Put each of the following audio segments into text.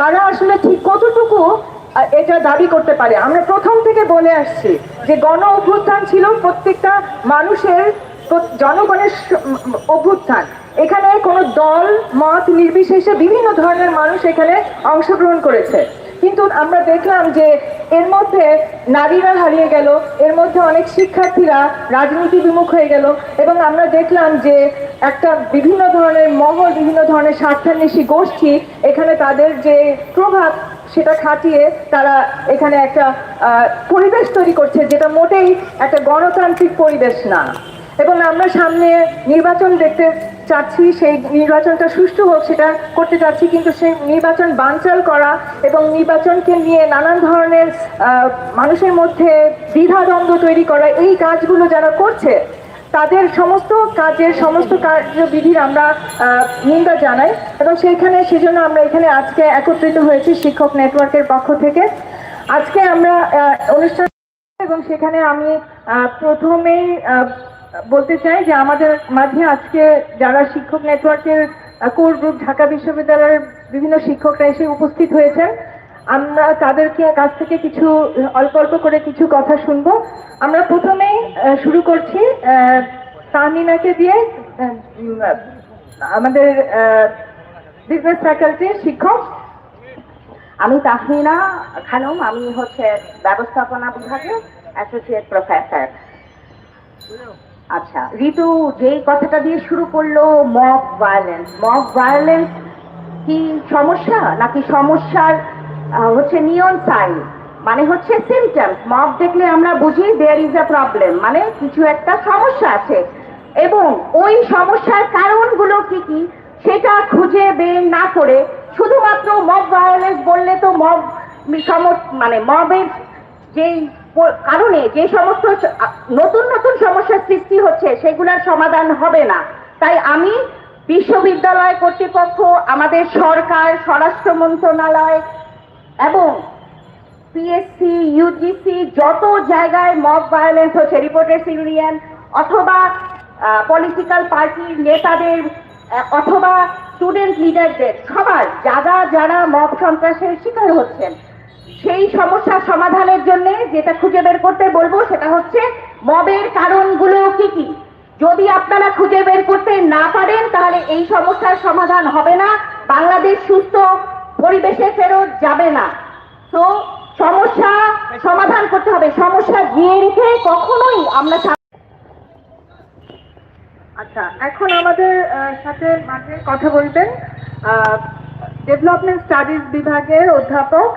তারা আসলে ঠিক কতটুকু এটা দাবি করতে পারে। আমরা প্রথম থেকে বলে আসছি যে গণ অভ্যুত্থান ছিল প্রত্যেকটা মানুষের জনগণের অভ্যুত্থান। এখানে কোনো দল, মত, নির্বিশেষে বিভিন্ন ধরনের মানুষ এখানে অংশগ্রহণ করেছে। কিন্তু আমরা দেখলাম যে এর মধ্যে নারীরা হারিয়ে গেল, এর মধ্যে অনেক শিক্ষার্থীরা রাজনীতি বিমুখ হয়ে গেল এবং আমরা দেখলাম যে একটা বিভিন্ন ধরনের মহল, বিভিন্ন ধরনের স্বার্থান্বেষী গোষ্ঠী এখানে তাদের যে প্রভাব সেটা খাটিয়ে তারা এখানে একটা পরিবেশ তৈরি করছে যেটা মোটেই একটা গণতান্ত্রিক পরিবেশ না। এবং আমরা সামনে নির্বাচন দেখতে চাচ্ছি, সেই নির্বাচনটা সুষ্ঠু হোক সেটা করতে চাচ্ছি, কিন্তু সেই নির্বাচন বানচাল করা এবং নির্বাচনকে নিয়ে নানান ধরনের মানুষের মধ্যে দ্বিধাদ্বন্দ্ব তৈরি করা, এই কাজগুলো যারা করছে, তাদের সমস্ত কাজের সমস্ত কার্যবিধির আমরা নিন্দা জানাই এবং সেইখানে সেজন্য আমরা এখানে আজকে একত্রিত হয়েছি শিক্ষক নেটওয়ার্কের পক্ষ থেকে। আজকে আমরা অনুষ্ঠান এবং সেখানে আমি প্রথমেই বলতে চাই যে আমাদের মাঝে আজকে যারা শিক্ষক নেটওয়ার্কের কোর গ্রুপ ঢাকা বিশ্ববিদ্যালয়ের বিভিন্ন শিক্ষকরা এসে উপস্থিত হয়েছেন। আমরা তাদেরকে কাছ থেকে কিছু, অল্প অল্প করে কিছু কথা শুনব। আমরা প্রথমেই শুরু করছি তাহমিনাকে দিয়ে আমাদের বিজনেস ফ্যাকাল্টির শিক্ষক। আমি তাহমিনা খানম, আমি হচ্ছে ব্যবস্থাপনা বিভাগে অ্যাসোসিয়েট প্রফেসর আচ্ছা ঋতু যেই কথাটা দিয়ে শুরু করল মব ভায়োলেন্স মব ভায়োলেন্স কি সমস্যা? নাকি সমস্যার হচ্ছে নিয়ন সাইন মানে হচ্ছে সিমটমস মব দেখলে আমরা বুঝি দেয়ার ইজ আ প্রবলেম মানে কিছু একটা সমস্যা আছে। এবং ওই সমস্যার কারণগুলো কি কি? সেটা খুঁজে বের না করে শুধুমাত্র মব ভায়োলেন্স বললে তো মব মানে মবের যেই কারণে যে সমস্ত নতুন নতুন সমস্যার সৃষ্টি হচ্ছে, সেগুলোর সমাধান হবে না। তাই আমি বিশ্ববিদ্যালয় কর্তৃপক্ষ, আমাদের সরকার, স্বরাষ্ট্র মন্ত্রণালয় এবং পিএসসি ইউজিসি যত জায়গায় মব ভায়োলেন্স হচ্ছে রিপোর্টার্স ইউনিয়ন অথবা পলিটিক্যাল পার্টির নেতাদের অথবা স্টুডেন্ট লিডারদের সবার, যারা যারা মব সন্ত্রাসের শিকার হচ্ছেন সেই সমস্যার সমাধানের জন্য যেটা খুঁজে বের করতে বলব সেটা হচ্ছে মবের কারণগুলো কি কি? যদি আপনারা খুঁজে বের করতে না পারেন, তাহলে এই সমস্যার সমাধান হবে না। বাংলাদেশ সুস্থ, পরিবেশে ফেরত যাবে না। তো সমস্যা সমাধান করতে হবে। সমস্যা গিয়ে রেখে কখনোই আমরা আচ্ছা এখন আমাদের সাথে মাঝে কথা বলবেন ডেভেলপমেন্ট স্টাডিজ বিভাগের অধ্যাপক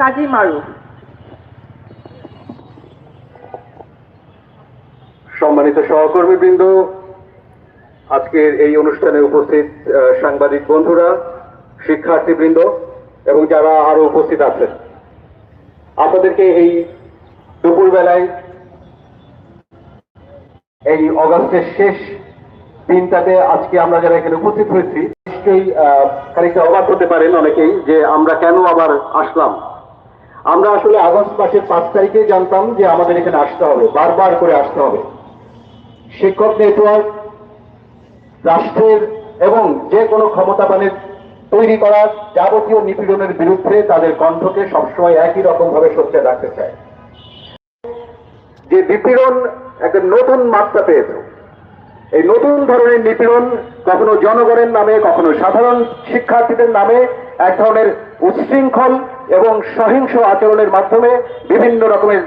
কাজী মারুফ। সম্মানিত সহকর্মীবৃন্দ, আজকের এই অনুষ্ঠানে উপস্থিত সাংবাদিক বন্ধুরা, শিক্ষার্থীবৃন্দ, এবং যারা আরও উপস্থিত আছেন। আপনাদেরকে এই দুপুরবেলায় এই অগাস্টের শেষ দিনটাতে আজকে আমরা যারা এখানে উপস্থিত হয়েছি, নিশ্চয়ই খানিকটা অবাক হতে পারেন অনেকেই যে আমরা কেন আবার আসলাম। আমরা আসলে আগস্ট মাসের পাঁচ তারিখে জানতাম যে আমাদের এখানে আসতে হবে, বারবার করে আসতে হবে। শিক্ষক নেটওয়ার্ক, রাষ্ট্রের এবং যে কোনো ক্ষমতাবানের তৈরি করা যাবতীয় নিপীড়নের বিরুদ্ধে তাদের কণ্ঠকে সবসময় একই রকম ভাবে সোচ্চার রাখতে চায়। যে নিপীড়ন একটা নতুন মাত্রা পেয়েছে। এই নতুন ধরনের নিপীড়ন কখনো জনগণের নামে, কখনো সাধারণ শিক্ষার্থীদের নামে এক ধরনের উচ্ছৃঙ্খল এবং সহিংস আচরণের মাধ্যমে বিভিন্ন রকমের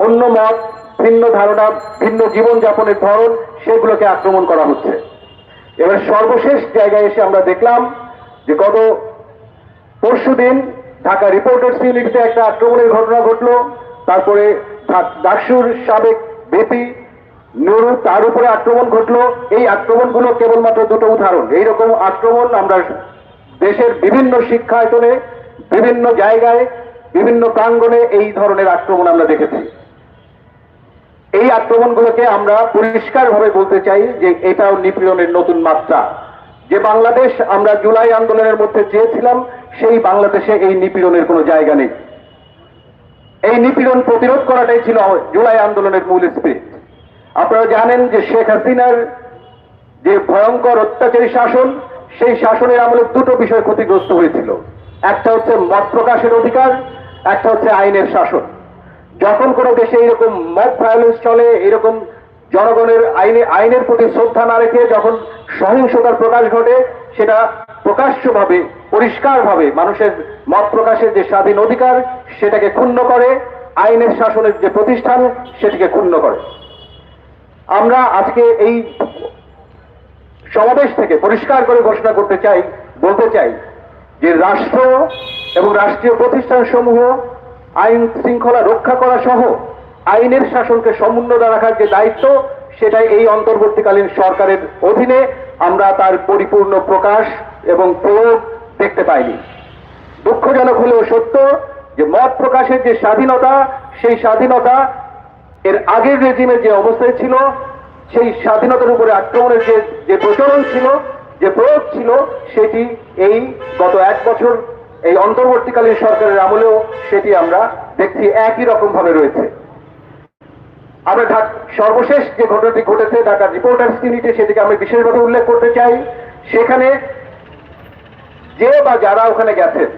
অন্য মত, ভিন্ন ধারণা, ভিন্ন জীবনযাপনের ধরন সেগুলোকে আক্রমণ করা হচ্ছে। এবার সর্বশেষ জায়গায় এসে আমরা দেখলাম যে গত পরশুদিন ঢাকা রিপোর্টার্স ইউনিটিতে একটা আক্রমণের ঘটনা ঘটলো। তারপরে ডাকসুর সাবেক বেপি নুরু তার উপরে আক্রমণ ঘটলো। এই আক্রমণগুলো কেবলমাত্র দুটো উদাহরণ। এইরকম আক্রমণ আমরা দেশের বিভিন্ন শিক্ষায়তনে বিভিন্ন জায়গায়, বিভিন্ন প্রাঙ্গণে এই ধরনের আক্রমণ আমরা দেখেছি। এই আক্রমণগুলোকে আমরা পরিষ্কারভাবে বলতে চাই যে এটাও নিপীড়নের নতুন মাত্রা। যে বাংলাদেশ আমরা জুলাই আন্দোলনের মধ্যে চেয়েছিলাম, সেই বাংলাদেশে এই নিপীড়নের কোনো জায়গা নেই। এই নিপীড়ন প্রতিরোধ করাটাই ছিল জুলাই আন্দোলনের মূল স্পিরিট আপনারা জানেন যে শেখ হাসিনার যে ভয়ঙ্কর অত্যাচারী শাসন, সেই শাসনের আমলে দুটো বিষয় ক্ষতিগ্রস্ত হয়েছিল। একটা হচ্ছে মত প্রকাশের অধিকার, একটা হচ্ছে আইনের শাসন। যখন কোনো দেশে এরকম মব ভায়োলেন্স চলে, এরকম জনগণের আইনে আইনের প্রতি শ্রদ্ধা না রেখে যখন সহিংসতার প্রকাশ ঘটে, সেটা প্রকাশ্যভাবে, পরিষ্কারভাবে মানুষের মত প্রকাশের যে স্বাধীন অধিকার, সেটাকে ক্ষুণ্ণ করে। আইনের শাসনের যে প্রতিষ্ঠান, সেটিকে ক্ষুণ্ণ করে। আমরা আজকে এই সমাবেশ থেকে পরিষ্কার করে ঘোষণা করতে চাই, বলতে চাই যে রাষ্ট্র এবং রাষ্ট্রীয় প্রতিষ্ঠান সমূহ আইন শৃঙ্খলা রক্ষা করা সহ আইনের শাসনকে সমুন্নত রাখার যে দায়িত্ব, সেটাই এই অন্তর্বর্তীকালীন সরকারের অধীনে আমরা তার পরিপূর্ণ প্রকাশ এবং প্রয়োগ দেখতে পাইনি। দুঃখজনক হলেও সত্য যে মত প্রকাশের যে স্বাধীনতা, সেই স্বাধীনতা এর আগের রেজিমের যে অবস্থায় ছিল, সেই স্বাধীনতার উপরে আক্রমণের যে যে প্রচলন ছিল, যে প্রয়োগ ছিল, সেটি এই গত এক বছর এই অন্তর্বর্তীকালীন সরকারের আমলেও সেটি আমরা দেখছি একই রকম ভাবে রয়েছে। আমরা সর্বশেষ যে ঘটনাটি ঘটেছে ঢাকার রিপোর্টার্স ইউনিটে সেটিকে আমি বিশেষভাবে উল্লেখ করতে চাই। সেখানে যে বা যারা ওখানে গেছেন,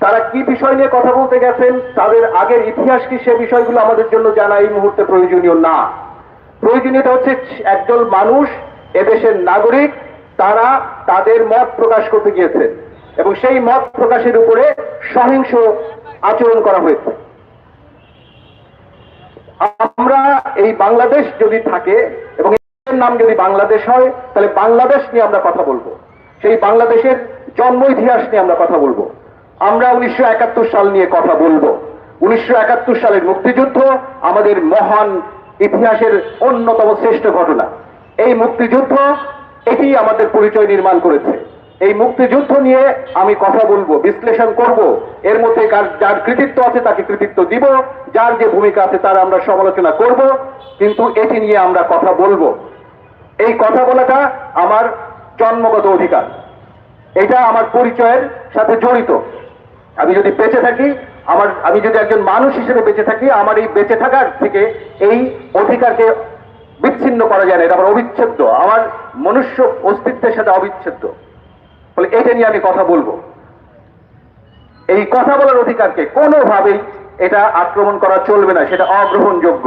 তারা কি বিষয় নিয়ে কথা বলতে গেছেন, তাদের আগের ইতিহাস কি, সে বিষয়গুলো আমাদের জন্য জানা এই মুহূর্তে প্রয়োজনীয় না। প্রয়োজনীয়তা হচ্ছে একদল মানুষ, এদেশের নাগরিক, তারা তাদের মত প্রকাশ করতে গিয়েছেন এবং সেই মত প্রকাশের উপরে সহিংস আচরণ করা হয়েছে। আমরা এই বাংলাদেশ যদি থাকে এবং এর নাম যদি বাংলাদেশ হয়, তাহলে বাংলাদেশ নিয়ে আমরা কথা বলব। সেই বাংলাদেশের জন্ম ইতিহাস নিয়ে আমরা কথা বলব। আমরা উনিশশো একাত্তর সাল নিয়ে কথা বলব। উনিশশো একাত্তর সালের মুক্তিযুদ্ধ আমাদের মহান ইতিহাসের অন্যতম শ্রেষ্ঠ ঘটনা। এই মুক্তিযুদ্ধ এটি আমাদের পরিচয় নির্মাণ করেছে। এই মুক্তিযুদ্ধ নিয়ে আমি কথা বলব, বিশ্লেষণ করব। এর মধ্যে যার কৃতিত্ব আছে তাকে কৃতিত্ব দিব, যার যে ভূমিকা আছে তার আমরা সমালোচনা করব, কিন্তু এটি নিয়ে আমরা কথা বলব। এই কথা বলাটা আমার জন্মগত অধিকার। এটা আমার পরিচয়ের সাথে জড়িত। আমি যদি বেঁচে থাকি, আমার, আমি যদি একজন মানুষ হিসেবে বেঁচে থাকি, আমার এই বেঁচে থাকার থেকে এই অধিকারকে বিচ্ছিন্ন করা যায় না, এটা আমার অবিচ্ছেদ্য। আমার মনুষ্য অস্তিত্বের সাথে অবিচ্ছেদ্য। ফলে এটা নিয়ে আমি কথা বলব। এই কথা বলার অধিকারকে কোনোভাবেই এটা আক্রমণ করা চলবে না, সেটা অগ্রহণযোগ্য।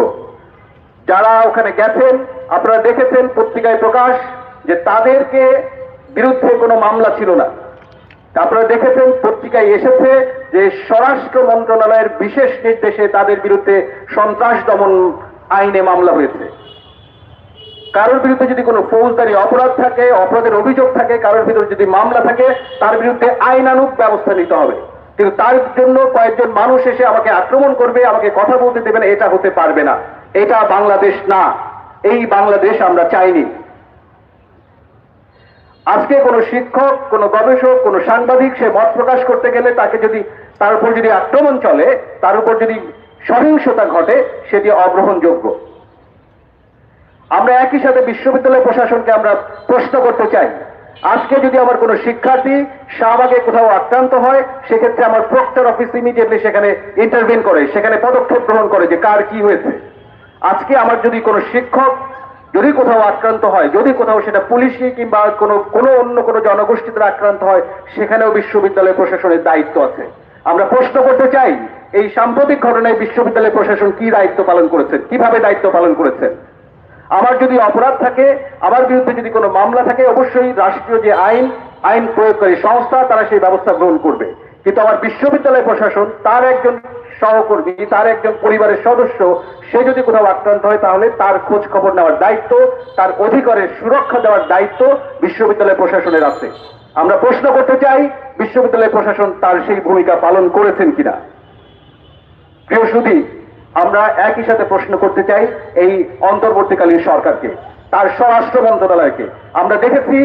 যারা ওখানে গেছেন, আপনারা দেখেছেন পত্রিকায় প্রকাশ যে তাদেরকে বিরুদ্ধে কোনো মামলা ছিল না। আপনারা দেখেছেন পত্রিকায় এসেছে যে স্বরাষ্ট্র মন্ত্রণালয়ের বিশেষ নির্দেশে তাদের বিরুদ্ধে সন্ত্রাস দমন আইনে মামলা হয়েছে। কারোর বিরুদ্ধে যদি কোনো ফৌজদারি অপরাধ থাকে, অপরাধের অভিযোগ থাকে, কারোর বিরুদ্ধে যদি মামলা থাকে, তার বিরুদ্ধে আইনানুগ ব্যবস্থা নিতে হবে। কিন্তু তার জন্য কয়েকজন মানুষ এসে আমাকে আক্রমণ করবে, আমাকে কথা বলতে দেবে না এটা হতে পারবে না। এটা বাংলাদেশ না। এই বাংলাদেশ আমরা চাইনি। আজকে কোনো শিক্ষক, কোনো গবেষক, কোনো সাংবাদিক সে মত প্রকাশ করতে গেলে তাকে যদি তার উপর যদি আক্রমণ চলে, তার উপর যদি সহিংসতা ঘটে, সেটি অগ্রহণযোগ্য। আমরা একই সাথে বিশ্ববিদ্যালয় প্রশাসনকে আমরা প্রশ্ন করতে চাই। আজকে যদি আমার কোনো শিক্ষার্থী শাহবাগে কোথাও আক্রান্ত হয়, সেক্ষেত্রে আমার প্রক্টর অফিস ইমিডিয়েটলি সেখানে ইন্টারভিন করে, সেখানে পদক্ষেপ গ্রহণ করে যে কার কি হয়েছে। আজকে আমার যদি কোনো শিক্ষক যদি কোথাও আক্রান্ত হয়, যদি কোথাও সেটা পুলিশি কিংবা কোনো কোনো অন্য কোনো জনগোষ্ঠী দ্বারা আক্রান্ত হয়, সেখানেও বিশ্ববিদ্যালয় প্রশাসনের দায়িত্ব আছে। আমরা প্রশ্ন করতে চাই, এই সাম্প্রতিক ঘটনায় বিশ্ববিদ্যালয় প্রশাসন কি দায়িত্ব পালন করেছে? কীভাবে দায়িত্ব পালন করেছে? আমার যদি অপরাধ থাকে আমার বিরুদ্ধে যদি কোনো মামলা থাকে, অবশ্যই রাষ্ট্রীয় যে আইন আইন প্রয়োগকারী সংস্থা, তারা সেই ব্যবস্থা গ্রহণ করবে। কিন্তু আমার বিশ্ববিদ্যালয় প্রশাসন, তার একজন সহকর্মী, তার একজন পরিবারের সদস্য, সে যদি কোথাও আক্রান্ত হয়, তাহলে তার খোঁজ খবর নেওয়ার দায়িত্ব, তার অধিকারের সুরক্ষা দেওয়ার দায়িত্ব বিশ্ববিদ্যালয় প্রশাসনের আছে আমরা প্রশ্ন করতে চাই, বিশ্ববিদ্যালয় প্রশাসন তার সেই ভূমিকা পালন করেছেন কিনা? প্রিয় সুধী আমরা একই সাথে প্রশ্ন করতে চাই এই অন্তর্বর্তীকালীন সরকারকে, তার স্বরাষ্ট্র মন্ত্রণালয়কে। আমরা দেখেছি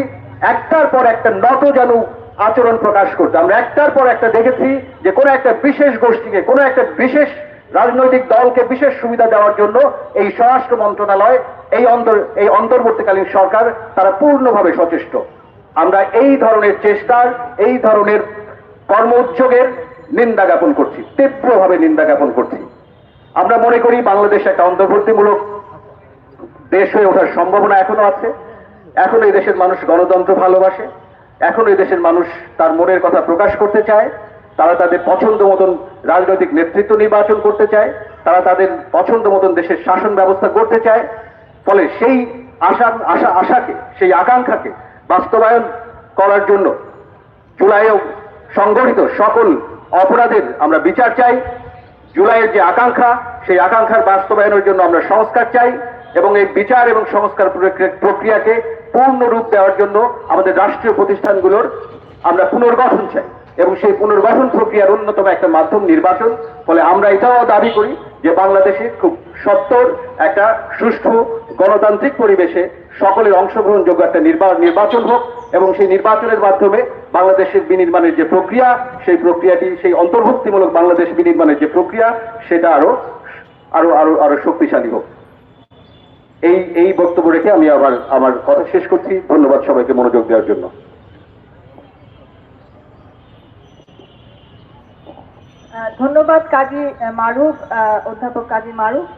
একটার পর একটা নত জানু আচরণ প্রকাশ করতে, আমরা একটার পর একটা দেখেছি যে কোনো একটা বিশেষ গোষ্ঠীকে, কোনো একটা বিশেষ রাজনৈতিক দলকে বিশেষ সুবিধা দেওয়ার জন্য এই স্বরাষ্ট্র মন্ত্রণালয়, এই অন্তর, এই অন্তর্বর্তীকালীন সরকার তারা পূর্ণভাবে সচেষ্ট। আমরা এই ধরনের চেষ্টার, এই ধরনের কর্ম উদ্যোগের নিন্দা জ্ঞাপন করছি, তীব্রভাবে নিন্দা জ্ঞাপন করছি। আমরা মনে করি বাংলাদেশ একটা অন্তর্বর্তীমূলক দেশ হয়ে ওঠার সম্ভাবনা এখনও আছে। এখনও এই দেশের মানুষ গণতন্ত্র ভালোবাসে। এখন এই দেশের মানুষ তার মনের কথা প্রকাশ করতে চায়। তারা তাদের পছন্দ মতন রাজনৈতিক নেতৃত্ব নির্বাচন করতে চায়। তারা তাদের পছন্দ মতন দেশের শাসন ব্যবস্থা করতে চায়। ফলে সেই আশা আশা, আশাকে, সেই আকাঙ্ক্ষাকে বাস্তবায়ন করার জন্য জুলাইও সংগঠিত সকল অপরাধের আমরা বিচার চাই। জুলাইয়ের যে আকাঙ্ক্ষা, সেই আকাঙ্ক্ষার বাস্তবায়নের জন্য আমরা সংস্কার চাই এবং এই বিচার এবং সংস্কার প্রক্রিয়াকে পূর্ণ রূপ দেওয়ার জন্য আমাদের রাষ্ট্রীয় প্রতিষ্ঠানগুলোর আমরা পুনর্গঠন চাই এবং সেই পুনর্গঠন প্রক্রিয়ার অন্যতম একটা মাধ্যম নির্বাচন। ফলে আমরা এটাও দাবি করি যে বাংলাদেশে খুব সত্তর একটা সুষ্ঠু গণতান্ত্রিক পরিবেশে সকলের অংশগ্রহণযোগ্য একটা নির্বা- নির্বাচন হোক। এবং সেই নির্বাচনের মাধ্যমে বাংলাদেশের বিনির্মাণের যে প্রক্রিয়া, সেই প্রক্রিয়াটি, সেই অন্তর্ভুক্তিমূলক বাংলাদেশ বিনির্মাণের যে প্রক্রিয়া, সেটা আরও আরও আরও আরও শক্তিশালী হোক। এই এই বক্তব্য রেখে আমি আবার, আমার কথা শেষ করছি। ধন্যবাদ সবাইকে মনোযোগ দেওয়ার জন্য। ধন্যবাদ কাজী মারুফ অধ্যাপক কাজী মারুফ।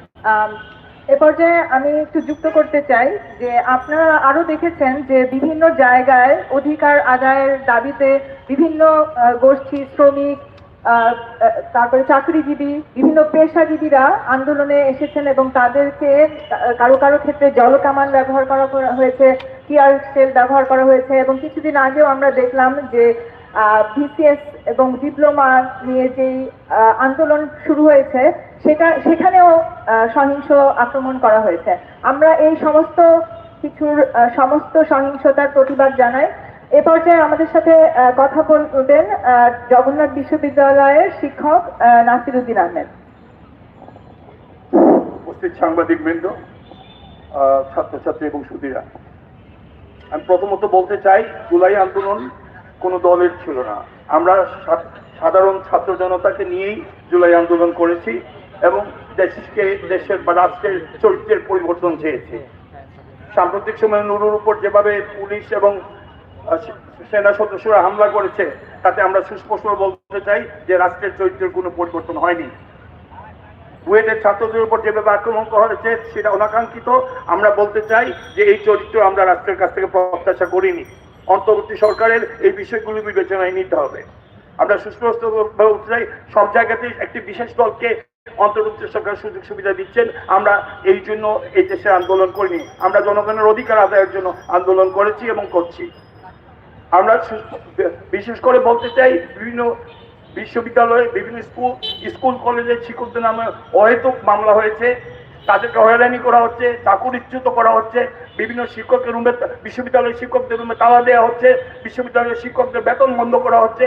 এ পর্যায়ে আমি একটু যুক্ত করতে চাই যে আপনারা আরও দেখেছেন যে বিভিন্ন জায়গায় অধিকার আদায়ের দাবিতে বিভিন্ন গোষ্ঠী, শ্রমিক তারপরে চাকরিজীবী, বিভিন্ন পেশাজীবীরা আন্দোলনে এসেছেন এবং তাদেরকে কারও কারও ক্ষেত্রে জলকামান ব্যবহার করা হয়েছে, টিয়ার সেল ব্যবহার করা হয়েছে এবং কিছুদিন আগেও আমরা দেখলাম যে বিসিএস এবং ডিপ্লোমা নিয়ে যেই আন্দোলন শুরু হয়েছে সেটা সেখানেও সহিংস আক্রমণ করা হয়েছে। আমরা এই সমস্ত কিছুর সমস্ত সহিংসতার প্রতিবাদ জানাই। এ পর্যায়ে আমাদের সাথে কথা বলবেন জগন্নাথ বিশ্ববিদ্যালয়ের শিক্ষক আহ, নাসিরুদ্দিন আহমেদ। উপস্থিত সাংবাদিক বৃন্দ ছাত্রছাত্রী এবং সুধীরা। আমি প্রথমত বলতে চাই জুলাই আন্দোলন কোনো দলের ছিল না। আমরা সাধারণ ছাত্র জনতাকে নিয়েই জুলাই আন্দোলন করেছি এবং দেশকে, দেশের বা রাষ্ট্রের চরিত্রের পরিবর্তন চেয়েছি। সাম্প্রতিক সময়ে নুরুর উপর যেভাবে পুলিশ এবং সেনা সদস্যরা হামলা করেছে, তাতে আমরা সুস্পষ্ট বলতে চাই যে রাষ্ট্রের চরিত্রের কোনো পরিবর্তন হয়নি। বুয়েটের ছাত্রদের উপর যেভাবে আক্রমণ করা হয়েছে, সেটা অনাকাঙ্ক্ষিত। আমরা বলতে চাই যে এই চরিত্র আমরা রাষ্ট্রের কাছ থেকে প্রত্যাশা করিনি। অন্তর্বর্তী সরকারের এই বিষয়গুলি বিবেচনায় নিতে হবে। আমরা সুস্পষ্ট বলতে চাই। সব জায়গাতেই একটি বিশেষ দলকে অন্তর্বর্তী সরকার সুযোগ সুবিধা দিচ্ছেন। আমরা এই জন্য এই দেশে আন্দোলন করিনি। আমরা জনগণের অধিকার আদায়ের জন্য আন্দোলন করেছি এবং করছি। আমরা বিশেষ করে বলতে চাই, বিভিন্ন বিশ্ববিদ্যালয়ে, বিভিন্ন স্কুল স্কুল কলেজের শিক্ষকদের নামে অহেতুক মামলা হয়েছে। তাদেরকে হয়রানি করা হচ্ছে চাকুরিচ্যুত করা হচ্ছে, বিভিন্ন শিক্ষকের রুমে, বিশ্ববিদ্যালয়ের শিক্ষকদের রুমে তালা দেওয়া হচ্ছে, বিশ্ববিদ্যালয়ের শিক্ষকদের বেতন বন্ধ করা হচ্ছে।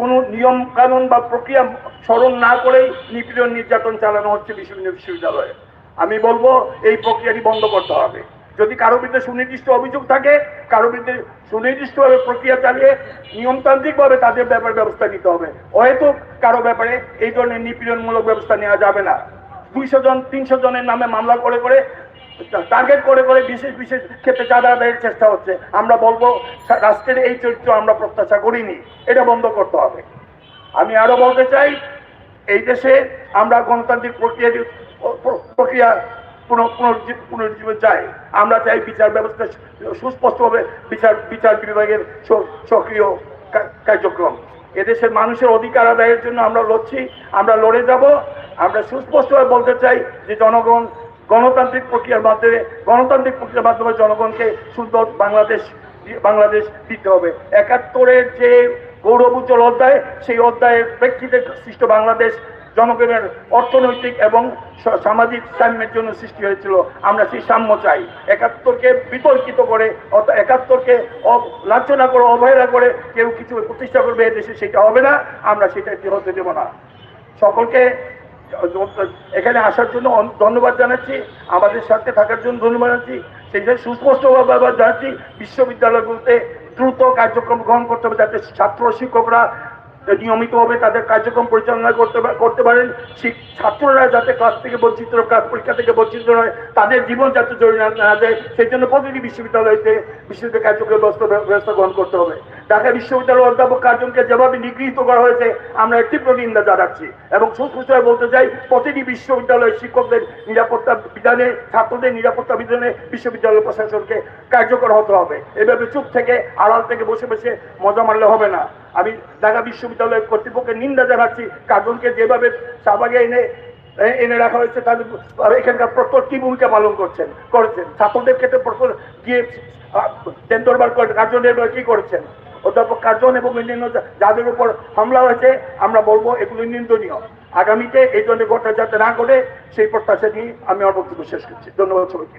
কোনো নিয়ম কানুন বা প্রক্রিয়া স্মরণ না করেই নিপীড়ন নির্যাতন চালানো হচ্ছে বিশ্ববিদ্যালয়ে। আমি বলব, এই প্রক্রিয়াটি বন্ধ করতে হবে। যদি কারও বিরুদ্ধে সুনির্দিষ্ট অভিযোগ থাকে, কারও বিরুদ্ধে সুনির্দিষ্টভাবে প্রক্রিয়া চালিয়ে নিয়মতান্ত্রিকভাবে তাদের ব্যাপারে ব্যবস্থা নিতে হবে। হয়তো কারও ব্যাপারে এই ধরনের নিপীড়নমূলক ব্যবস্থা নেওয়া যাবে না। দুইশো জন, তিনশো জনের নামে মামলা করে করে টার্গেট করে করে বিশেষ বিশেষ ক্ষেত্রে চাঁদা আদায়ের চেষ্টা হচ্ছে। আমরা বলব, রাষ্ট্রের এই চরিত্র আমরা প্রত্যাশা করিনি। এটা বন্ধ করতে হবে। আমি আরও বলতে চাই, এই দেশে আমরা গণতান্ত্রিক প্রক্রিয়া প্রক্রিয়া পুনঃ- পুনরুজ্জীব- পুনরুজ্জীবন চাই। আমরা চাই বিচার ব্যবস্থা সুস্পষ্টভাবে বিচার বিচার বিভাগের সক্রিয় কার্যক্রম। এদেশের মানুষের অধিকার আদায়ের জন্য আমরা লড়ছি, আমরা লড়ে যাব। আমরা সুস্পষ্টভাবে বলতে চাই যে জনগণ গণতান্ত্রিক প্রক্রিয়ার মাধ্যমে, গণতান্ত্রিক প্রক্রিয়ার মাধ্যমে জনগণকে সুন্দর বাংলাদেশ বাংলাদেশ দিতে হবে। একাত্তরের যে গৌরব উজ্জ্বল অধ্যায়, সেই অধ্যায়ের প্রেক্ষিতে সৃষ্ট বাংলাদেশ জনগণের অর্থনৈতিক এবং সামাজিক সাম্যের জন্য সৃষ্টি হয়েছিল। আমরা সেই সাম্য চাই। একাত্তরকে বিতর্কিত করে অর্থাৎ একাত্তরকে লাঞ্ছনা করে, অবহেলা করে কেউ কিছু প্রতিষ্ঠা করবে এদেশে সেটা হবে না। আমরা সেটা হতে দেব না। সকলকে এখানে আসার জন্য ধন্যবাদ জানাচ্ছি। আমাদের সাথে থাকার জন্য ধন্যবাদ জানাচ্ছি। সেই জন্য সুস্পষ্টভাবে জানাচ্ছি, বিশ্ববিদ্যালয়গুলোতে দ্রুত কার্যক্রম গ্রহণ করতে হবে যাতে ছাত্র শিক্ষকরা নিয়মিতভাবে তাদের কার্যক্রম পরিচালনা করতে করতে পারেন ছাত্ররা যাতে ক্লাস থেকে বঞ্চিত ক্লাস পরীক্ষা থেকে বঞ্চিত নয়, তাদের জীবন যাতে জড়িয়ে না- যায়, সেই জন্য প্রতিটি বিশ্ববিদ্যালয়তে বিশ্ববিদ্যালয় কার্যক্রম ব্যবস্থা গ্রহণ করতে হবে। ঢাকা বিশ্ববিদ্যালয়ের অধ্যাপক কার্জনকে যেভাবে নিগৃহীত করা হয়েছে, আমরা তীব্র নিন্দা জানাচ্ছি এবং সুস্পষ্টভাবে বলতে চাই, প্রতিটি বিশ্ববিদ্যালয়ের শিক্ষকদের নিরাপত্তা বিধানে, ছাত্রদের নিরাপত্তা বিধানে বিশ্ববিদ্যালয় প্রশাসনকে কার্যকর হতে হবে। এভাবে চুপ থেকে আড়াল থেকে বসে বসে মজা মারলে হবে না। আমি ঢাকা বিশ্ববিদ্যালয়ের কর্তৃপক্ষের নিন্দা জানাচ্ছি। কার্জনকে যেভাবে শাহবাগে এনে এনে রাখা হয়েছে তাদের এখানকার প্রক্টর কি ভূমিকা পালন করছেন, করেছেন? ছাত্রদের ক্ষেত্রে প্রক্টর গিয়ে টেন্ডরবার কার্জনের কি করেছেন? অধ্যাপক কার্জন এবং অন্যান্য যাদের উপর হামলা হয়েছে, আমরা বলব এগুলো নিন্দনীয়। আগামীতে এই ধরনের ঘটনা যাতে না ঘটে, সেই প্রত্যাশা নিয়ে আমি আমার বক্তব্য শেষ করছি। ধন্যবাদ সবাইকে।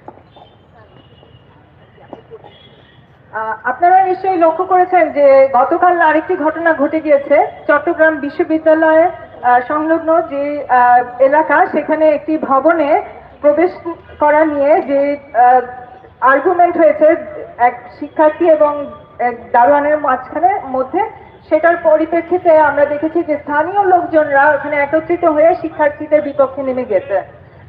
আপনারা নিশ্চয়ই লক্ষ্য করেছেন যে গতকাল আরেকটি ঘটনা ঘটে গিয়েছে। চট্টগ্রাম বিশ্ববিদ্যালয়ে সংলগ্ন যে এলাকা, সেখানে একটি ভবনে প্রবেশ করা নিয়ে যে আর্গুমেন্ট হয়েছে, এক শিক্ষার্থী এবং এক দারোয়ানের মাঝখানে মধ্যে, সেটার পরিপ্রেক্ষিতে আমরা দেখেছি যে স্থানীয় লোকজনরা ওখানে একত্রিত হয়ে শিক্ষার্থীদের বিপক্ষে নেমে গেছে।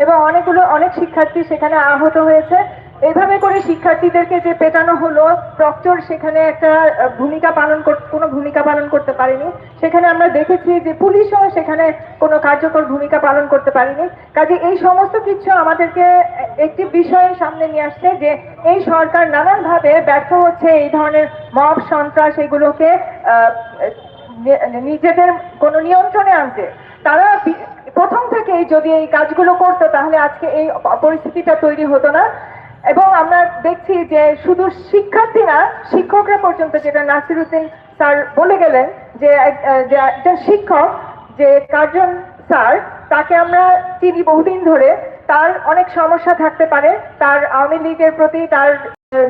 এবং অনেকগুলো, অনেক শিক্ষার্থী সেখানে আহত হয়েছে। এইভাবে করে শিক্ষার্থীদেরকে যে পেটানো হলো প্রক্টর সেখানে একটা ভূমিকা পালন কোনো ভূমিকা পালন করতে পারেনি। সেখানে আমরা দেখেছি যে পুলিশও সেখানে কোনো কার্যকর ভূমিকা পালন করতে পারেনি। কাজে এই সমস্ত কিছু আমাদেরকে একটি বিষয়ের সামনে নিয়ে আসছে যে এই সরকার নানানভাবে ব্যর্থ হচ্ছে এই ধরনের মব সন্ত্রাস এগুলোকে নিজেদের কোনো নিয়ন্ত্রণে আনতে। তারা প্রথম থেকেই যদি এই কাজগুলো করতো তাহলে আজকে এই পরিস্থিতিটা তৈরি হতো না। এবং আমরা দেখছি যে শুধু শিক্ষার্থী না, শিক্ষকরা পর্যন্ত যেটা নাসিরুদ্দিন স্যার বলে গেলেন যে একজন শিক্ষক যে কার্জন স্যার, তাকে আমরা চিনি বহুদিন ধরে। তার অনেক সমস্যা থাকতে পারে, তার আওয়ামী লীগের প্রতি তার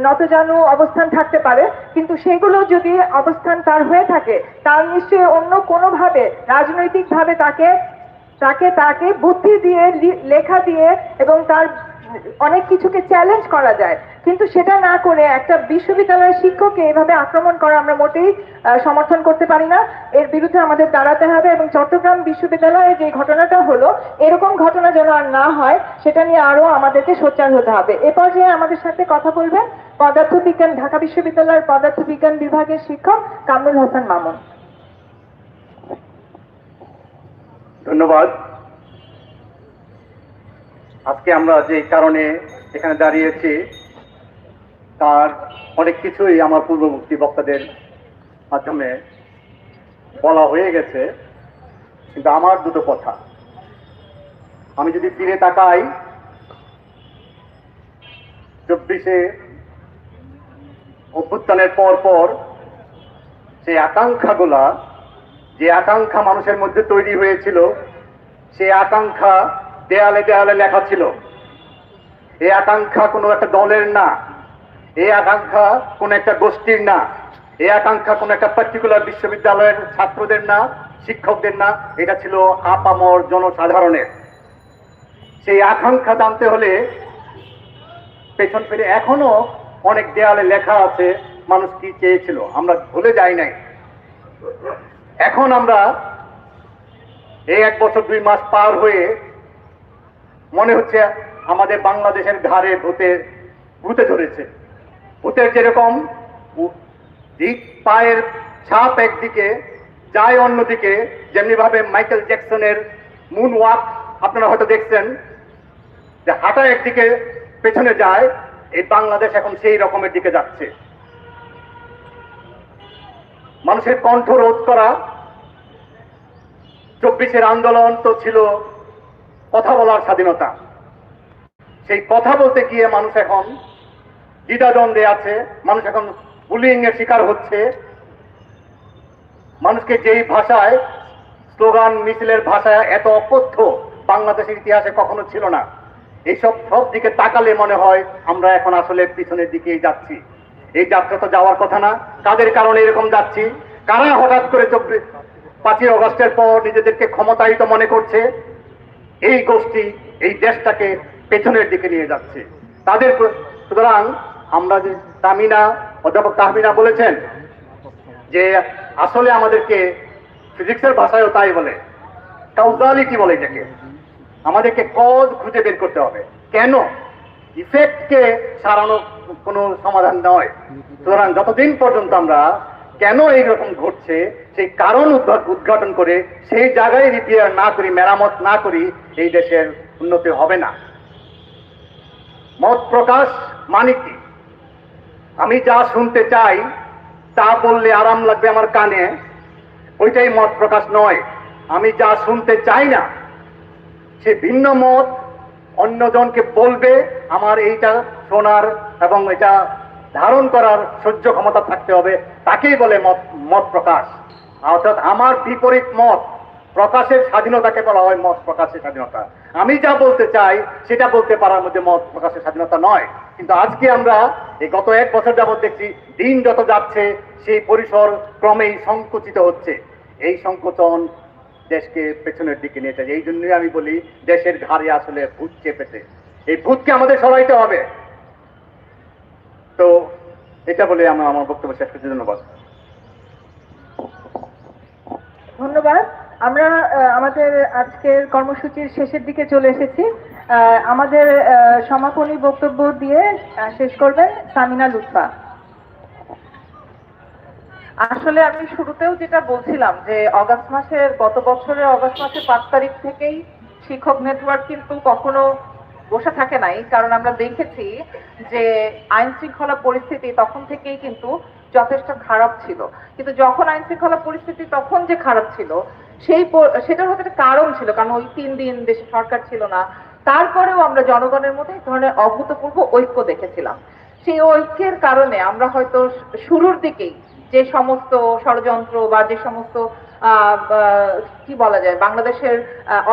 নতজানু অবস্থান থাকতে পারে। কিন্তু সেগুলো যদি অবস্থান তার হয়ে থাকে, তার নিশ্চয়ই অন্য কোনোভাবে, রাজনৈতিকভাবে তাকে তাকে তাকে বুদ্ধি দিয়ে লেখা দিয়ে এবং তার অনেক কিছুকে চ্যালেঞ্জ করা যায়। কিন্তু সেটা না করে একটা বিশ্ববিদ্যালয়ের শিক্ষককে এভাবে আক্রমণ করা আমরা মোটেই সমর্থন করতে পারি না। এর বিরুদ্ধে আমাদের দাঁড়াতে হবে এবং চট্টগ্রাম বিশ্ববিদ্যালয়ে যে ঘটনাটা হলো, এরকম ঘটনা যেন আর না হয়, সেটা নিয়ে আরও আমাদেরকে সোচ্চার হতে হবে। এ পর্যায়ে আমাদের সাথে কথা বলবেন পদার্থবিজ্ঞান, ঢাকা বিশ্ববিদ্যালয়ের পদার্থবিজ্ঞান বিভাগের শিক্ষক কামরুল হাসান মামুন। ধন্যবাদ। আজকে আমরা যে কারণে এখানে দাঁড়িয়েছি, তার অনেক কিছুই আমার পূর্ববর্তী বক্তাদের মাধ্যমে বলা হয়ে গেছে, কিন্তু আমার দুটো কথা। আমি যদি ফিরে তাকাই, চব্বিশে অভ্যুত্থানের পর পর যে আকাঙ্ক্ষাগুলা, যে আকাঙ্ক্ষা মানুষের মধ্যে তৈরি হয়েছিল সেই আকাঙ্ক্ষা দেয়ালে দেয়ালে লেখা ছিল এই আকাঙ্ক্ষা কোনো একটা দলের না এই আকাঙ্ক্ষা কোনো একটা গোষ্ঠীর না এই আকাঙ্ক্ষা কোনো একটা পার্টিকুলার বিশ্ববিদ্যালয়ের ছাত্রদের না, শিক্ষকদের না, এটা ছিল আপামর জনসাধারণের। সেই আকাঙ্ক্ষা জানতে হলে পেছন ফিরে এখনও অনেক দেয়ালে লেখা আছে, মানুষ কি চেয়েছিল? আমরা ভুলে যাই নাই। এখন আমরা এই এক বছর দুই মাস পার হয়ে মনে হচ্ছে আমাদের বাংলাদেশের ঘাড়ে ভূতে ভূতে ধরেছে। ভূতের যেরকম দিক, পায়ের ছাপ একদিকে, যায় অন্যদিকে যেমনি ভাবে মাইকেল জ্যাকসনের মুন ওয়াক আপনারা হয়তো দেখছেন, যে হাঁটা একদিকে, পেছনে যায়, এই বাংলাদেশ এখন সেই রকমের দিকে যাচ্ছে। মানুষের কণ্ঠ রোধ করা, চব্বিশের আন্দোলন তো ছিল কথা বলার স্বাধীনতা। সেই কথা বলতে গিয়ে মানুষ এখন দ্বিধাদ্বন্দ্বে আছে, মানুষ এখন বুলিং এর শিকার হচ্ছে। মানুষকে যেই ভাষায় স্লোগান, মিছিলের ভাষায় এত অপথ্য বাংলাদেশের ইতিহাসে কখনো ছিল না। এইসব সব দিকে তাকালে মনে হয় আমরা এখন আসলে পিছনের দিকেই যাচ্ছি। এই যাত্রা তো যাওয়ার কথা না, কাদের কারণে এরকম যাচ্ছি? কারা হঠাৎ করে চব্বিশ, পাঁচই অগস্টের পর নিজেদেরকে ক্ষমতায়িত মনে করছে? এই গোষ্ঠী এই দেশটাকে পেছনের দিকে নিয়ে যাচ্ছে। তাদের সুতরাং আমরা যে তামিনা অধ্যাপক তাহমিনা বলেছেন যে আসলে আমাদেরকে ফিজিক্সের ভাষায়ও তাই বলে কাউজালিটি বলে এটাকে। আমাদেরকে কজ খুঁজে বের করতে হবে। কেন? ইফেক্টকে সারানো কোনো সমাধান নয়। সুতরাং যতদিন পর্যন্ত আমরা কেন এইরকম ঘটছে? সেই কারণ উদ্ঘা- উদ্ঘাটন করে সেই জায়গায় রিপেয়ার না করি, মেরামত না করি, এই দেশের উন্নতি হবে না। মত প্রকাশ মানে কি? আমি যা শুনতে চাই, তা বললে আরাম লাগবে আমার কানে। ওইটাই মত প্রকাশ নয়। আমি যা শুনতে চাই না, সে ভিন্ন মত অন্যজনকে বলবে, আমার এইটা শোনার এবং এটা ধারণ করার সহ্য ক্ষমতা থাকতে হবে, তাকেই বলে মত মত প্রকাশ। অর্থাৎ আমার বিপরীত মত, প্রকাশের স্বাধীনতাকে বলা হয় মত প্রকাশের স্বাধীনতা। আমি যা বলতে চাই, সেটা বলতে পারার মধ্যে মত প্রকাশের স্বাধীনতা নয়। কিন্তু আজকে আমরা এই গত এক বছর যাবত দেখছি, দিন যত যাচ্ছে, সেই পরিসর ক্রমেই সংকুচিত হচ্ছে। এই সংকোচন দেশকে পেছনের দিকে নিয়ে যায়। এই জন্যই আমি বলি, দেশের ঘাড়ে আসলে ভূত চেপেছে। এই ভূতকে আমাদের সরাইতে হবে। তো এটা বলে আমরা আমার বক্তব্য শেষ করছি, ধন্যবাদ। ধন্যবাদ। আমরা আমাদের আজকের কর্মসূচির শেষের দিকে চলে এসেছি। আমাদের সমাপনী বক্তব্য দিয়ে শেষ করবেন সামিনা লুৎফা। আসলে আমি শুরুতেও যেটা বলছিলাম যে অগাস্ট মাসের, গত বছরের অগাস্ট মাসের পাঁচ তারিখ থেকেই শিক্ষক নেটওয়ার্ক কিন্তু কখনো বসে থাকে নাই, কারণ আমরা দেখেছি যে আইন শৃঙ্খলা পরিস্থিতি তখন থেকেই কিন্তু যথেষ্ট খারাপ ছিল। কিন্তু যখন আইন শৃঙ্খলা পরিস্থিতি তখন যে খারাপ ছিল, সেই সেটার একটা কারণ ছিল, কারণ ওই তিন দিন দেশে সরকার ছিল না। তারপরেও আমরা জনগণের মধ্যে এক ধরনের অভূতপূর্ব ঐক্য দেখেছিলাম। সেই ঐক্যের কারণে আমরা হয়তো শুরুর দিকেই যে সমস্ত ষড়যন্ত্র বা যে সমস্ত কি বলা যায়, বাংলাদেশের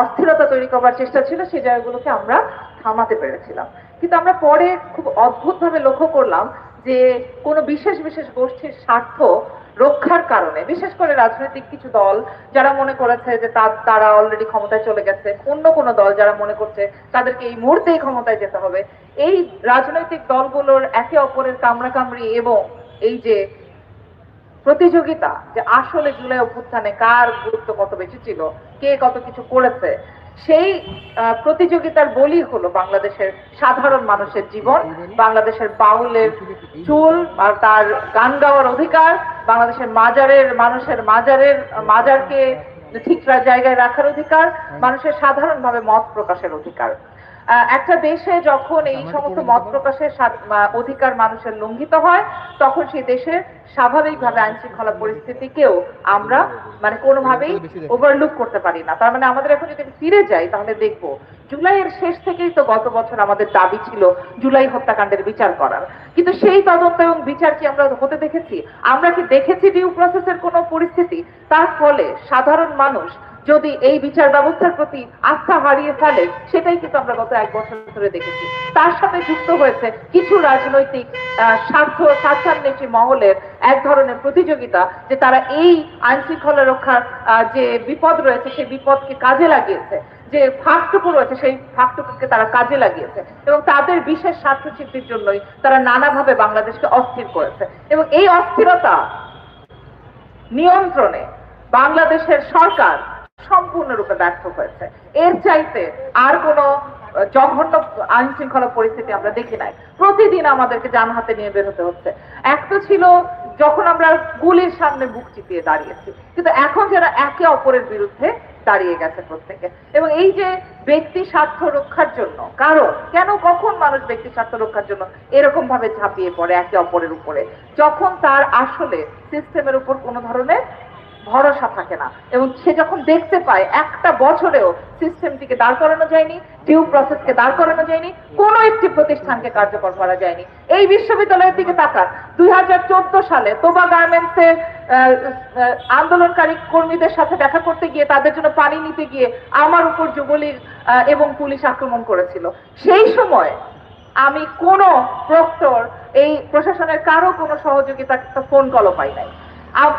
অস্থিরতা তৈরি করবার চেষ্টা ছিল সেই জায়গাগুলোকে আমরা থামাতে পেরেছিলাম। কিন্তু আমরা পরে খুব অদ্ভুতভাবে লক্ষ্য করলাম যে কোনো বিশেষ বিশেষ গোষ্ঠীর স্বার্থ রক্ষার কারণে, বিশেষ করে রাজনৈতিক কিছু দল যারা মনে করেছে যে তারা অলরেডি ক্ষমতায় চলে গেছে, অন্য কোনো দল যারা মনে করছে তাদেরকে এই মুহূর্তেই ক্ষমতায় যেতে হবে। এই রাজনৈতিক দলগুলোর একে অপরের কামড়াকামড়ি এবং এই যে প্রতিযোগিতা যে আসলে জুলাই অভ্যুত্থানে কার গুরুত্ব কত বেশি ছিল, কে কত কিছু করেছে সেই প্রতিযোগিতার বলি হলো বাংলাদেশের সাধারণ মানুষের জীবন, বাংলাদেশের বাউলের চুল আর তার গান গাওয়ার অধিকার, বাংলাদেশের মাজারের, মানুষের মাজারের, মাজারকে ঠিক জায়গায় রাখার অধিকার, মানুষের সাধারণভাবে মত প্রকাশের অধিকার। একটা দেশে যখন এই সমস্ত মত প্রকাশের অধিকার মানুষের লঙ্ঘিত হয় তখন সেই দেশের স্বাভাবিকভাবে আইন শৃঙ্খলা পরিস্থিতিকেও আমরা মানে কোনোভাবেই ওভারলুক করতে পারি না। তার মানে আমাদের এখন যদি ফিরে যাই তাহলে দেখব জুলাইয়ের শেষ থেকেই তো গত বছর আমাদের দাবি ছিল জুলাই হত্যাকাণ্ডের বিচার করার। কিন্তু সেই তদন্ত এবং বিচার কি আমরা হতে দেখেছি? আমরা কি দেখেছি ডিউ প্রসেসের কোনো পরিস্থিতি? তার ফলে সাধারণ মানুষ যদি এই বিচার ব্যবস্থার প্রতি আস্থা হারিয়ে ফেলে, সেটাই কিন্তু আমরা গত এক বছর ধরে দেখেছি। তার সাথে যুক্ত হয়েছে কিছু রাজনৈতিক স্বার্থ স্বার্থান্বেষী মহলের এক ধরনের প্রতিযোগিতা, যে তারা এই আইন শৃঙ্খলা রক্ষার যে বিপদ রয়েছে, সেই বিপদকে কাজে লাগিয়েছে। যে ফাঁকটুকু রয়েছে, সেই ফাঁকটুকুকে তারা কাজে লাগিয়েছে। এবং তাদের বিশেষ স্বার্থ সিদ্ধির জন্যই তারা নানাভাবে বাংলাদেশকে অস্থির করেছে। এবং এই অস্থিরতা নিয়ন্ত্রণে বাংলাদেশের সরকার সম্পূর্ণরূপে ব্যর্থ হয়েছে। এর চাইতে আর কোনো জঘন্য আইন শৃঙ্খলা পরিস্থিতি আমরা দেখি নাই। প্রতিদিন আমাদেরকে যান হাতে নিয়ে বের হতে হচ্ছে। এক তো ছিল যখন আমরা গুলির সামনে বুক চিপিয়ে দাঁড়িয়েছি। কিন্তু এখন যারা একে অপরের বিরুদ্ধে দাঁড়িয়ে গেছে প্রত্যেকে। এবং এই যে ব্যক্তি স্বার্থ রক্ষার জন্য, কারণ কেন, কখন মানুষ ব্যক্তি স্বার্থ রক্ষার জন্য এরকম ভাবে ঝাঁপিয়ে পড়ে একে অপরের উপরে? যখন তার আসলে সিস্টেমের উপর কোনো ধরনের ভরসা থাকে না। এবং সে যখন দেখতে পায়, একটা বছরেও সিস্টেমটিকে দাঁড় করানো যায়নি ডিউ প্রসেসকে দাঁড় করানো যায়নি, কোনো একটি প্রতিষ্ঠানকে কার্যকর করা যায়নি। এই বিশ্ববিদ্যালয়ের দিকে তাকান। দুই সালে তোবা গার্মেন্টসের আন্দোলনকারী কর্মীদের সাথে দেখা করতে গিয়ে তাদের জন্য পানি নিতে গিয়ে আমার উপর যুবলীগ এবং পুলিশ আক্রমণ করেছিল। সেই সময় আমি কোনো প্রক্টর, এই প্রশাসনের কারও কোনো সহযোগিতা ফোন কলও পাই নাই।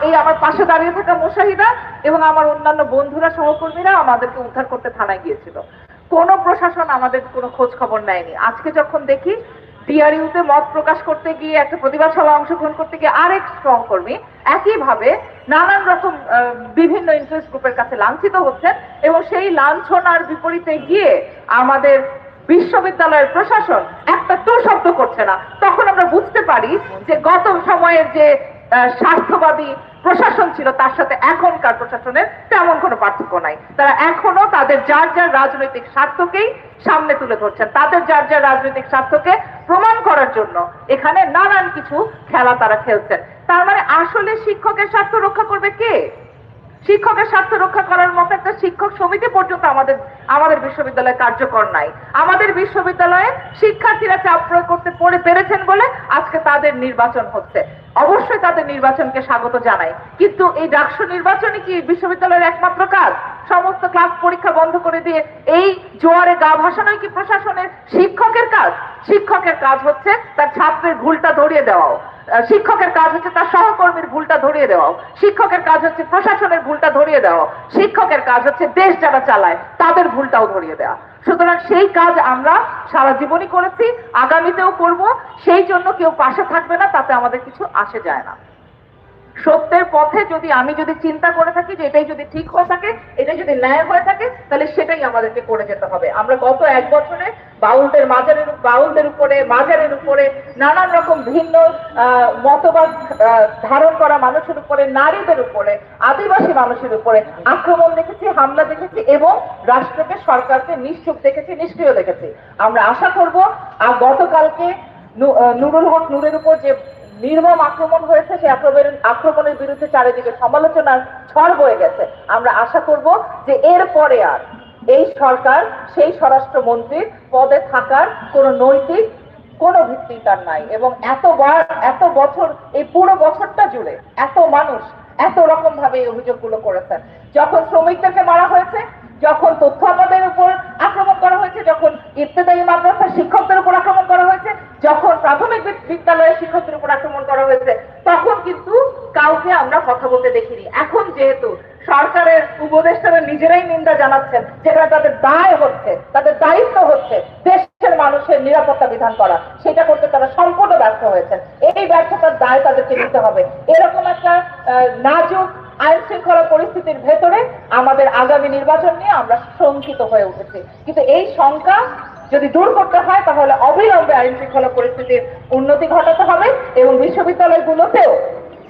এই আমার পাশে দাঁড়িয়ে থাকা মোশাহিদা এবং আমার অন্যান্য বন্ধুরা, সহকর্মীরা আমাদেরকে উদ্ধার করতে থানায় গিয়েছিল। কোনো প্রশাসন আমাদের কোনো খোঁজ খবর নেয়নি। আজকে যখন দেখি ডিআরইউতে মত প্রকাশ করতে গিয়ে, একটা প্রতিবাদ সভা অংশগ্রহণ করতে গিয়ে আরেক সহকর্মী একইভাবে নানান রকম বিভিন্ন ইন্টারেস্ট গ্রুপের কাছে লাঞ্ছিত হচ্ছেন এবং সেই লাঞ্ছনার বিপরীতে গিয়ে আমাদের বিশ্ববিদ্যালয়ের প্রশাসন একটা তো শব্দ করছে না। তখন আমরা বুঝতে পারি যে গত সময়ের যে আহ, স্বার্থবাদী প্রশাসন ছিল তার সাথে এখনকার প্রশাসনের তেমন কোনো পার্থক্য নাই। তারা এখনও তাদের যার যার রাজনৈতিক স্বার্থকেই সামনে তুলে ধরছেন। তাদের যার যার রাজনৈতিক স্বার্থকে প্রমাণ করার জন্য এখানে নানান কিছু খেলা তারা খেলছেন। তার মানে আসলে শিক্ষকের স্বার্থ রক্ষা করবে কে? শিক্ষকের স্বার্থ রক্ষা করার মতো একটা শিক্ষক সমিতি পর্যন্ত আমাদের আমাদের বিশ্ববিদ্যালয়ে কার্যকর নাই। আমাদের বিশ্ববিদ্যালয়ে শিক্ষার্থীরা চাপ প্রয়োগ করতে পড়ে পেরেছেন বলে আজকে তাদের নির্বাচন হচ্ছে। অবশ্যই তাদের নির্বাচনকে স্বাগত জানাই। কিন্তু এই ডাকসু নির্বাচনই কি বিশ্ববিদ্যালয়ের একমাত্র কাজ? সমস্ত ক্লাস পরীক্ষা বন্ধ করে দিয়ে এই জোয়ারে গা ভাসানোই কি প্রশাসনের শিক্ষকের কাজ? শিক্ষকের কাজ হচ্ছে তার ছাত্রের ভুলটা ধরিয়ে দেওয়াও শিক্ষকের কাজ হচ্ছে তার সহকর্মীর ভুলটা ধরিয়ে দেওয়া। শিক্ষকের কাজ হচ্ছে প্রশাসনের ভুলটা ধরিয়ে দেওয়া। শিক্ষকের কাজ হচ্ছে দেশ যারা চালায়, তাদের ভুলটাও ধরিয়ে দেওয়া। সুতরাং সেই কাজ আমরা সারা জীবনই করেছি, আগামীতেও করব, সেই জন্য কেউ পাশে থাকবে না, তাতে আমাদের কিছু আসে যায় না। সত্যের পথে যদি আমি যদি চিন্তা করে থাকি যে এটাই যদি ঠিক হয়ে থাকে, এটাই যদি ন্যায় হয়ে থাকে, তাহলে সেটাই আমাদেরকে করে যেতে হবে। আমরা গত এক বছরে বাউলদের মাজারের বাউলদের উপরে মাজারের উপরে নানান রকম ভিন্ন মতবাদ ধারণ করা মানুষের উপরে, নারীদের উপরে, আদিবাসী মানুষের উপরে আক্রমণ দেখেছি, হামলা দেখেছি এবং রাষ্ট্রকে, সরকারকে নিশ্চুপ দেখেছি, নিষ্ক্রিয় দেখেছি। আমরা আশা করব, আর গতকালকে নুরুল হক নূরের উপর যে নির্মম আক্রমণ হয়েছে সেই আক্রমণের আক্রমণের বিরুদ্ধে চারিদিকে সমালোচনার ঝড় বয়ে গেছে। আমরা আশা করব যে এর পরে আর এই সরকার, সেই স্বরাষ্ট্রমন্ত্রীর পদে থাকার কোনো নৈতিক, কোনো ভিত্তি তার নাই। এবং এত বার, এত বছর, এই পুরো বছরটা জুড়ে এত মানুষ এত রকম ভাবে এই অভিযোগগুলো করেছেন। যখন শ্রমিকদেরকে মারা হয়েছে, যখন তথ্য আমাদের উপর আক্রমণ করা হয়েছে, যখন ইবতেদায়ী মাদ্রাসার শিক্ষকদের বিদ্যালয়ের শিক্ষকদের উপর আক্রমণ করা হয়েছে। তখন কিন্তু কাউকে আমরা কথা বলতে দেখিনি। এখন যেহেতু সরকারের উপদেষ্টারা নিজেরাই নিন্দা জানাচ্ছেন যেটা তাদের দায় হচ্ছে, তাদের দায়িত্ব হচ্ছে দেশের মানুষের নিরাপত্তা বিধান করা। সেটা করতে তারা সম্পূর্ণ ব্যর্থ হয়েছেন। এই ব্যর্থতার দায় তাদেরকে নিতে হবে। এরকম একটা নাজুক আইন শৃঙ্খলা পরিস্থিতির ভেতরে আমাদের আগামী নির্বাচন নিয়ে আমরা শঙ্কিত হয়ে উঠেছি। কিন্তু এই শঙ্কা যদি দূর করতে হয়, তাহলে অবিলম্বে আইন শৃঙ্খলা পরিস্থিতির উন্নতি ঘটাতে হবে এবং বিশ্ববিদ্যালয়গুলোতেও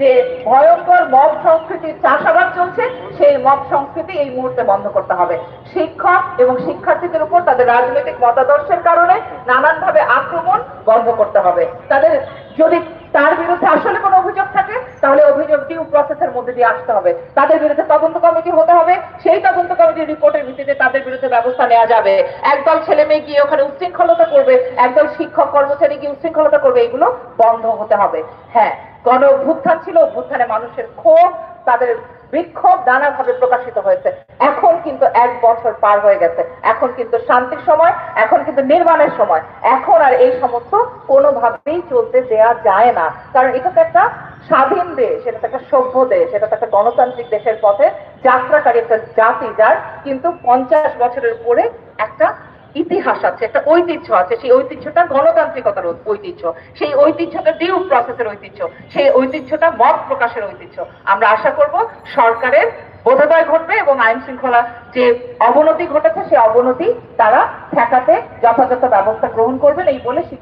যে ভয়ঙ্কর মব সংস্কৃতির চাষাবাদ চলছে, সেই মব সংস্কৃতি এই মুহূর্তে বন্ধ করতে হবে। শিক্ষক এবং শিক্ষার্থীদের উপর তাদের রাজনৈতিক মতাদর্শের কারণে নানানভাবে আক্রমণ বন্ধ করতে হবে। তাদের যদি তার বিরুদ্ধে আসলে কোনো অভিযোগ থাকে, তাহলে অভিযোগ ডিউ প্রসেসের মধ্যে দিয়ে আসতে হবে। তাদের বিরুদ্ধে তদন্ত কমিটি হতে হবে, সেই তদন্ত কমিটির রিপোর্টের ভিত্তিতে তাদের বিরুদ্ধে ব্যবস্থা নেওয়া যাবে। একদল ছেলে মেয়ে গিয়ে ওখানে উচ্ছৃঙ্খলতা করবে, একদল শিক্ষক কর্মচারী গিয়ে উচ্ছৃঙ্খলতা করবে, এগুলো বন্ধ হতে হবে। হ্যাঁ গণ অভ্যুত্থান ছিল, অভ্যুত্থানে মানুষের ক্ষোভ, তাদের বিক্ষোভ নানাভাবে প্রকাশিত হয়েছে। এখন কিন্তু এক বছর পার হয়ে গেছে। এখন কিন্তু শান্তির সময়, এখন কিন্তু নির্মাণের সময়। এখন আর এই সমস্ত কোনোভাবেই চলতে দেয়া যায় না। কারণ এটা তো একটা স্বাধীন দেশ, এটা তো একটা সভ্য দেশ, এটা তো একটা গণতান্ত্রিক দেশের পথে যাত্রাকারী একটা জাতি, যার কিন্তু পঞ্চাশ বছরের উপরে একটা ইতিহাস আছে, একটা ঐতিহ্য আছে, সেই ঐতিহ্যটা গণতান্ত্রিকতার ঐতিহ্য, সেই ঐতিহ্যটা ডিউ প্রসেসের ঐতিহ্য, সেই ঐতিহ্যটা মত প্রকাশের ঐতিহ্য। আমরা আশা করব সরকারের বোধোদয় ঘটবে এবং আইন শৃঙ্খলা যে অবনতি ঘটেছে, সেই অবনতি তারা ঠেকাতে যথাযথ ব্যবস্থা গ্রহণ করবেন, এই বলে শিক্ষক